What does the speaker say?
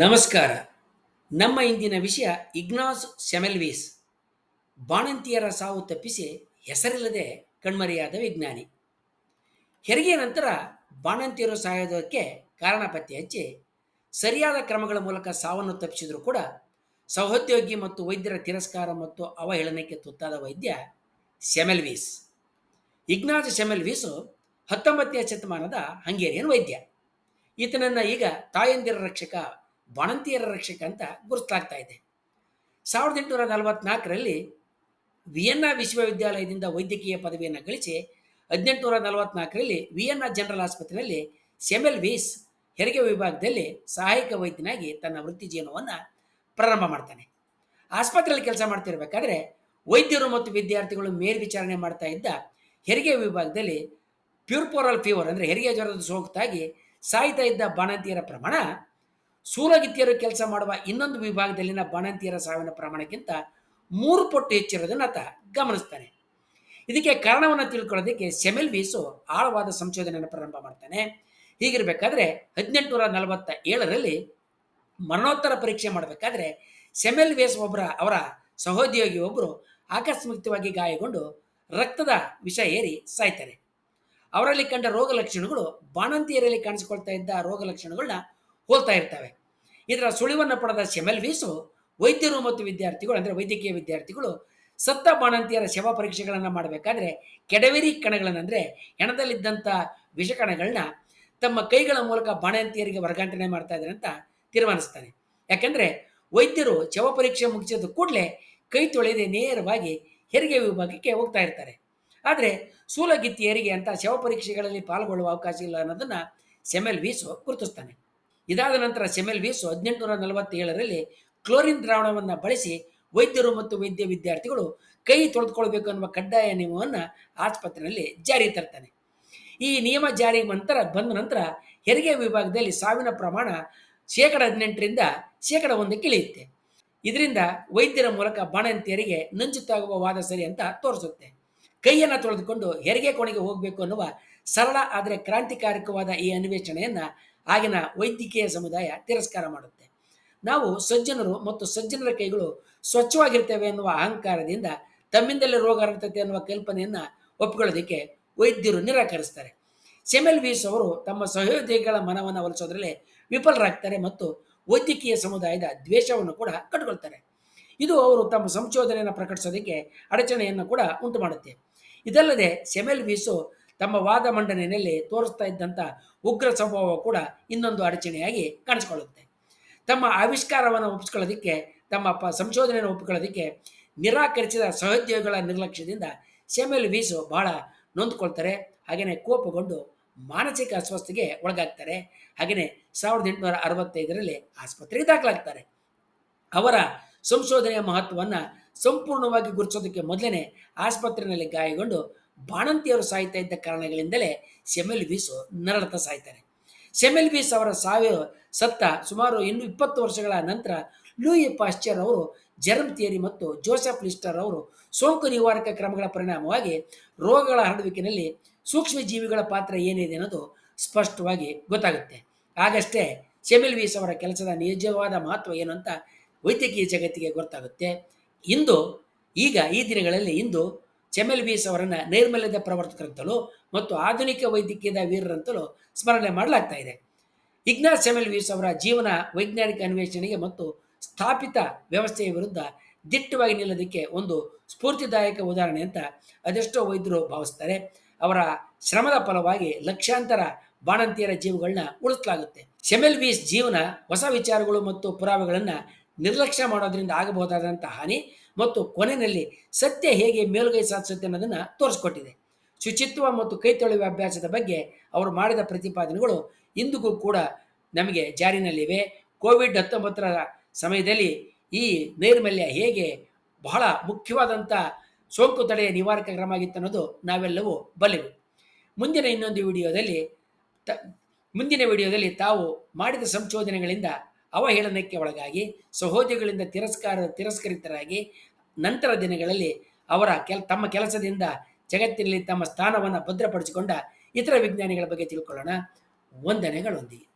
ನಮಸ್ಕಾರ. ನಮ್ಮ ಇಂದಿನ ವಿಷಯ ಇಗ್ನಾಸ್ ಸೆಮೆಲ್ವೀಸ್. ಬಾಣಂತಿಯರ ಸಾವು ತಪ್ಪಿಸಿ ಹೆಸರಿಲ್ಲದೆ ಕಣ್ಮರೆಯಾದ ವಿಜ್ಞಾನಿ. ಹೆರಿಗೆ ನಂತರ ಬಾಣಂತಿಯರು ಸಾಯೋದಕ್ಕೆ ಕಾರಣ ಪತ್ತೆ ಹಚ್ಚಿ ಸರಿಯಾದ ಕ್ರಮಗಳ ಮೂಲಕ ಸಾವನ್ನು ತಪ್ಪಿಸಿದ್ರು ಕೂಡ ಸಹೋದ್ಯೋಗಿ ಮತ್ತು ವೈದ್ಯರ ತಿರಸ್ಕಾರ ಮತ್ತು ಅವಹೇಳನಕ್ಕೆ ತುತ್ತಾದ ವೈದ್ಯ ಸೆಮೆಲ್ವೀಸ್. ಇಗ್ನಾಸ್ ಸೆಮೆಲ್ವೀಸು ಹತ್ತೊಂಬತ್ತನೇ ಶತಮಾನದ ಹಂಗೇರಿಯನ್ ವೈದ್ಯ. ಈತನನ್ನು ಈಗ ತಾಯಂದಿರ ರಕ್ಷಕ ಬಾಣಂತಿಯರ ರಕ್ಷಕ ಅಂತ ಗುರುತಿಸಲಾಗ್ತಾ ಇದೆ. ಸಾವಿರದ ಎಂಟುನೂರ ನಲವತ್ನಾಲ್ಕರಲ್ಲಿ ವಿಯೆನ್ನಾ ವಿಶ್ವವಿದ್ಯಾಲಯದಿಂದ ವೈದ್ಯಕೀಯ ಪದವಿಯನ್ನು ಗಳಿಸಿ, ಹದಿನೆಂಟುನೂರ ನಲವತ್ನಾಲ್ಕರಲ್ಲಿ ವಿಯೆನ್ನಾ ಜನರಲ್ ಆಸ್ಪತ್ರೆಯಲ್ಲಿ ಸೆಮೆಲ್ ವೀಸ್ ಹೆರಿಗೆ ವಿಭಾಗದಲ್ಲಿ ಸಹಾಯಕ ವೈದ್ಯನಾಗಿ ತನ್ನ ವೃತ್ತಿ ಜೀವನವನ್ನು ಪ್ರಾರಂಭ ಮಾಡ್ತಾನೆ. ಆಸ್ಪತ್ರೆಯಲ್ಲಿ ಕೆಲಸ ಮಾಡ್ತಿರ್ಬೇಕಾದ್ರೆ ವೈದ್ಯರು ಮತ್ತು ವಿದ್ಯಾರ್ಥಿಗಳು ಮೇಲ್ವಿಚಾರಣೆ ಮಾಡ್ತಾ ಇದ್ದ ಹೆರಿಗೆ ವಿಭಾಗದಲ್ಲಿ ಪ್ಯೂರ್ಪೋರಲ್ ಫೀವರ್ ಅಂದರೆ ಹೆರಿಗೆ ಜ್ವರದ ಸೋಂಕುತಾಗಿ ಸಾಯ್ತಾ ಇದ್ದ ಬಾಣಂತಿಯರ ಪ್ರಮಾಣ ಸೂಲಗಿತ್ತಿಯರು ಕೆಲಸ ಮಾಡುವ ಇನ್ನೊಂದು ವಿಭಾಗದಲ್ಲಿನ ಬಾಣಂತಿಯರ ಸಾವಿನ ಪ್ರಮಾಣಕ್ಕಿಂತ ಮೂರು ಪಟ್ಟು ಹೆಚ್ಚಿರೋದನ್ನು ಆತ ಗಮನಿಸ್ತಾನೆ. ಇದಕ್ಕೆ ಕಾರಣವನ್ನು ತಿಳ್ಕೊಳ್ಳೋದಕ್ಕೆ ಸೆಮೆಲ್ ವೀಸು ಆಳವಾದ ಸಂಶೋಧನೆಯನ್ನು ಪ್ರಾರಂಭ ಮಾಡ್ತಾನೆ. ಹೀಗಿರಬೇಕಾದ್ರೆ ಹದಿನೆಂಟುನೂರ ನಲವತ್ತ ಏಳರಲ್ಲಿ ಮರಣೋತ್ತರ ಪರೀಕ್ಷೆ ಮಾಡಬೇಕಾದ್ರೆ ಸೆಮೆಲ್ ವೇಸ್ ಒಬ್ಬರ ಅವರ ಸಹೋದ್ಯೋಗಿ ಒಬ್ಬರು ಆಕಸ್ಮಿಕವಾಗಿ ಗಾಯಗೊಂಡು ರಕ್ತದ ವಿಷ ಏರಿ ಸಾಯ್ತಾರೆ. ಅವರಲ್ಲಿ ಕಂಡ ರೋಗ ಲಕ್ಷಣಗಳು ಬಾಣಂತಿಯರಲ್ಲಿ ಕಾಣಿಸಿಕೊಳ್ತಾ ಇದ್ದ ರೋಗ ಲಕ್ಷಣಗಳನ್ನ ಹೋಲ್ತಾ ಇರ್ತವೆ. ಇದರ ಸುಳಿವನ್ನು ಪಡೆದ ಶೆಮೆಲ್ ವೀಸು ವೈದ್ಯರು ಮತ್ತು ವಿದ್ಯಾರ್ಥಿಗಳು, ಅಂದರೆ ವೈದ್ಯಕೀಯ ವಿದ್ಯಾರ್ಥಿಗಳು ಸತ್ತ ಬಾಣಂತಿಯರ ಶವ ಪರೀಕ್ಷೆಗಳನ್ನು ಮಾಡಬೇಕಾದ್ರೆ ಕೆಡವೆರಿ ಕಣಗಳನ್ನು ಅಂದರೆ ಹೆಣದಲ್ಲಿದ್ದಂಥ ವಿಷಕಣಗಳನ್ನ ತಮ್ಮ ಕೈಗಳ ಮೂಲಕ ಬಾಣಂತಿಯರಿಗೆ ವರ್ಗಾಂಟನೆ ಮಾಡ್ತಾ ಇದ್ದಾರೆ ಅಂತ ತೀರ್ಮಾನಿಸ್ತಾನೆ ಯಾಕೆಂದರೆ ವೈದ್ಯರು ಶವ ಪರೀಕ್ಷೆ ಮುಗಿಸಿದ ಕೂಡಲೇ ಕೈ ತೊಳೆಯದೆ ನೇರವಾಗಿ ಹೆರಿಗೆ ವಿಭಾಗಕ್ಕೆ ಹೋಗ್ತಾ ಇರ್ತಾರೆ. ಆದರೆ ಸೂಲಗಿತ್ತಿಯರಿಗೆ ಅಂತ ಶವ ಪರೀಕ್ಷೆಗಳಲ್ಲಿ ಪಾಲ್ಗೊಳ್ಳುವ ಅವಕಾಶ ಇಲ್ಲ ಅನ್ನೋದನ್ನು ಸೆಮೆಲ್ ವೀಸು ಗುರುತಿಸ್ತಾನೆ. ಇದಾದ ನಂತರ ಸೆಮೆಲ್ ವೀಸು ಹದಿನೆಂಟುನೂರ ನಲವತ್ತೇಳರಲ್ಲಿ ಕ್ಲೋರಿನ್ ದ್ರಾವಣವನ್ನು ಬಳಸಿ ವೈದ್ಯರು ಮತ್ತು ವೈದ್ಯ ವಿದ್ಯಾರ್ಥಿಗಳು ಕೈ ತೊಳೆದುಕೊಳ್ಬೇಕು ಅನ್ನುವ ಕಡ್ಡಾಯ ನಿಯಮವನ್ನು ಆಸ್ಪತ್ರೆಯಲ್ಲಿ ಜಾರಿ ತರ್ತಾನೆ. ಈ ನಿಯಮ ಜಾರಿ ನಂತರ ಬಂದ ನಂತರ ಹೆರಿಗೆ ವಿಭಾಗದಲ್ಲಿ ಸಾವಿನ ಪ್ರಮಾಣ ಶೇಕಡ ಹದಿನೆಂಟರಿಂದ ಶೇಕಡ ಒಂದಕ್ಕೆ ಇಳಿಯುತ್ತೆ. ಇದರಿಂದ ವೈದ್ಯರ ಮೂಲಕ ಬಾಣಂತಿಯರಿಗೆ ನಂಜುತ್ತಾಗುವ ವಾದ ಸರಿ ಅಂತ ತೋರಿಸುತ್ತೆ. ಕೈಯನ್ನು ತೊಳೆದುಕೊಂಡು ಹೆರಿಗೆ ಕೋಣೆಗೆ ಹೋಗಬೇಕು ಅನ್ನುವ ಸರಳ, ಆದರೆ ಕ್ರಾಂತಿಕಾರಕವಾದ ಈ ಅನ್ವೇಷಣೆಯನ್ನು ಆಗಿನ ವೈದ್ಯಕೀಯ ಸಮುದಾಯ ತಿರಸ್ಕಾರ ಮಾಡುತ್ತೆ. ನಾವು ಸಜ್ಜನರು ಮತ್ತು ಸಜ್ಜನರ ಕೈಗಳು ಸ್ವಚ್ಛವಾಗಿರ್ತೇವೆ ಎನ್ನುವ ಅಹಂಕಾರದಿಂದ, ತಮ್ಮಿಂದಲೇ ರೋಗ ಹರಡ್ತತೆ ಅನ್ನುವ ಕಲ್ಪನೆಯನ್ನು ಒಪ್ಪಿಕೊಳ್ಳೋದಕ್ಕೆ ವೈದ್ಯರು ನಿರಾಕರಿಸ್ತಾರೆ. ಸೆಮೆಲ್ ವೀಸ್ ಅವರು ತಮ್ಮ ಸಹೋದ್ಯೋಗಿಗಳ ಮನವನ್ನು ಒಲಿಸೋದ್ರಲ್ಲಿ ವಿಫಲರಾಗ್ತಾರೆ ಮತ್ತು ವೈದ್ಯಕೀಯ ಸಮುದಾಯದ ದ್ವೇಷವನ್ನು ಕೂಡ ಕಟ್ಕೊಳ್ತಾರೆ. ಇದು ಅವರು ತಮ್ಮ ಸಂಶೋಧನೆಯನ್ನು ಪ್ರಕಟಿಸೋದಕ್ಕೆ ಅಡಚಣೆಯನ್ನು ಕೂಡ ಉಂಟು ಮಾಡುತ್ತೆ ಇದಲ್ಲದೆ ಸೆಮೆಲ್ ವೀಸು ತಮ್ಮ ವಾದ ಮಂಡನೆಯಲ್ಲಿ ತೋರಿಸ್ತಾ ಇದ್ದಂಥ ಉಗ್ರ ಸ್ವಭಾವ ಕೂಡ ಇನ್ನೊಂದು ಅಡಚಣೆಯಾಗಿ ಕಾಣಿಸ್ಕೊಳ್ಳುತ್ತೆ. ತಮ್ಮ ಆವಿಷ್ಕಾರವನ್ನು ಒಪ್ಪಿಸ್ಕೊಳ್ಳೋದಕ್ಕೆ, ತಮ್ಮ ಪ ಸಂಶೋಧನೆಯನ್ನು ಒಪ್ಪಿಕೊಳ್ಳೋದಕ್ಕೆ ನಿರಾಕರಿಸಿದ ಸಹೋದ್ಯೋಗಿಗಳ ನಿರ್ಲಕ್ಷ್ಯದಿಂದ ಸೆಮೆಲ್ ವೀಸು ಬಹಳ ನೊಂದ್ಕೊಳ್ತಾರೆ. ಹಾಗೆಯೇ ಕೋಪಗೊಂಡು ಮಾನಸಿಕ ಅಸ್ವಸ್ಥತೆಗೆ ಒಳಗಾಗ್ತಾರೆ. ಹಾಗೆಯೇ ಸಾವಿರದ ಎಂಟುನೂರ ಅರವತ್ತೈದರಲ್ಲಿ ಆಸ್ಪತ್ರೆಗೆ ದಾಖಲಾಗ್ತಾರೆ. ಅವರ ಸಂಶೋಧನೆಯ ಮಹತ್ವವನ್ನು ಸಂಪೂರ್ಣವಾಗಿ ಗುರುತಿಸೋದಕ್ಕೆ ಮೊದಲನೇ ಆಸ್ಪತ್ರೆಯಲ್ಲಿ ಗಾಯಗೊಂಡು ಬಾಣಂತಿಯರು ಸಾಯ್ತಾ ಇದ್ದ ಕಾರಣಗಳಿಂದಲೇ ಸೆಮೆಲ್ ವೀಸು ನರಳತ ಸಾಯ್ತಾರೆ. ಸೆಮೆಲ್ ವೀಸ್ ಅವರ ಸಾವಿರ ಸತ್ತ ಸುಮಾರು ಇನ್ನು ಇಪ್ಪತ್ತು ವರ್ಷಗಳ ನಂತರ ಲೂಯಿ ಪಾಶ್ಚರ್ ಅವರು ಜರ್ಮ್ ಥಿಯರಿ ಮತ್ತು ಜೋಸೆಫ್ ಲಿಸ್ಟರ್ ಅವರು ಸೋಂಕು ನಿವಾರಕ ಕ್ರಮಗಳ ಪರಿಣಾಮವಾಗಿ ರೋಗಗಳ ಹರಡುವಿಕೆಯಲ್ಲಿ ಸೂಕ್ಷ್ಮ ಜೀವಿಗಳ ಪಾತ್ರ ಏನಿದೆ ಅನ್ನೋದು ಸ್ಪಷ್ಟವಾಗಿ ಗೊತ್ತಾಗುತ್ತೆ. ಆಗಷ್ಟೇ ವೀಸ್ ಅವರ ಕೆಲಸದ ನಿಜವಾದ ಮಹತ್ವ ಏನು ಅಂತ ವೈದ್ಯಕೀಯ ಜಗತ್ತಿಗೆ ಗೊತ್ತಾಗುತ್ತೆ. ಇಂದು ಈಗ ಈ ದಿನಗಳಲ್ಲಿ ಇಂದು ಚೆಮೆಲ್ ವೀಸ್ ಅವರನ್ನು ನೈರ್ಮಲ್ಯದ ಪ್ರವರ್ತಕರಂತಲೂ ಮತ್ತು ಆಧುನಿಕ ವೈದ್ಯಕೀಯದ ವೀರರಂತಲೂ ಸ್ಮರಣೆ ಮಾಡಲಾಗ್ತಾ ಇದೆ. ಇಗ್ನಾಸ್ ಸೆಮೆಲ್ ವೀಸ್ ಅವರ ಜೀವನ ವೈಜ್ಞಾನಿಕ ಅನ್ವೇಷಣೆಗೆ ಮತ್ತು ಸ್ಥಾಪಿತ ವ್ಯವಸ್ಥೆಯ ವಿರುದ್ಧ ದಿಟ್ಟವಾಗಿ ನಿಲ್ಲೋದಕ್ಕೆ ಒಂದು ಸ್ಫೂರ್ತಿದಾಯಕ ಉದಾಹರಣೆ ಅಂತ ಅದೆಷ್ಟೋ ವೈದ್ಯರು ಭಾವಿಸ್ತಾರೆ. ಅವರ ಶ್ರಮದ ಫಲವಾಗಿ ಲಕ್ಷಾಂತರ ಬಾಣಂತಿಯರ ಜೀವಗಳನ್ನ ಉಳಿಸಲಾಗುತ್ತೆ. ಸೆಮೆಲ್ ವೀಸ್ ಜೀವನ ಹೊಸ ವಿಚಾರಗಳು ಮತ್ತು ಪುರಾವೆಗಳನ್ನು ನಿರ್ಲಕ್ಷ್ಯ ಮಾಡೋದ್ರಿಂದ ಆಗಬಹುದಾದಂಥ ಹಾನಿ ಮತ್ತು ಕೊನೆಯಲ್ಲಿ ಸತ್ಯ ಹೇಗೆ ಮೇಲುಗೈ ಸಾಧಿಸುತ್ತೆ ಅನ್ನೋದನ್ನು ತೋರಿಸ್ಕೊಟ್ಟಿದೆ. ಶುಚಿತ್ವ ಮತ್ತು ಕೈ ತೊಳೆಯುವ ಅಭ್ಯಾಸದ ಬಗ್ಗೆ ಅವರು ಮಾಡಿದ ಪ್ರತಿಪಾದನೆಗಳು ಇಂದಿಗೂ ಕೂಡ ನಮಗೆ ಜಾರಿನಲ್ಲಿವೆ. ಕೋವಿಡ್ ಹತ್ತೊಂಬತ್ತರ ಸಮಯದಲ್ಲಿ ಈ ನೈರ್ಮಲ್ಯ ಹೇಗೆ ಬಹಳ ಮುಖ್ಯವಾದಂಥ ಸೋಂಕು ತಡೆಯ ನಿವಾರಕ ಕ್ರಮ ಆಗಿತ್ತು ಅನ್ನೋದು ನಾವೆಲ್ಲವೂ ಬಲ್ಲೆವು. ಮುಂದಿನ ಇನ್ನೊಂದು ವಿಡಿಯೋದಲ್ಲಿ ತ, ಮುಂದಿನ ವಿಡಿಯೋದಲ್ಲಿ ತಾವು ಮಾಡಿದ ಸಂಶೋಧನೆಗಳಿಂದ ಅವಹೇಳನಕ್ಕೆ ಒಳಗಾಗಿ, ಸಹೋದ್ಯೋಗಿಗಳಿಂದ ತಿರಸ್ಕಾರ, ತಿರಸ್ಕರಿತರಾಗಿ ನಂತರ ದಿನಗಳಲ್ಲಿ ಅವರ ಕೆಲ, ತಮ್ಮ ಕೆಲಸದಿಂದ ಜಗತ್ತಿನಲ್ಲಿ ತಮ್ಮ ಸ್ಥಾನವನ್ನು ಭದ್ರಪಡಿಸಿಕೊಂಡ ಇತರ ವಿಜ್ಞಾನಿಗಳ ಬಗ್ಗೆ ತಿಳ್ಕೊಳ್ಳೋಣ. ವಂದನೆಗಳೊಂದಿಗೆ.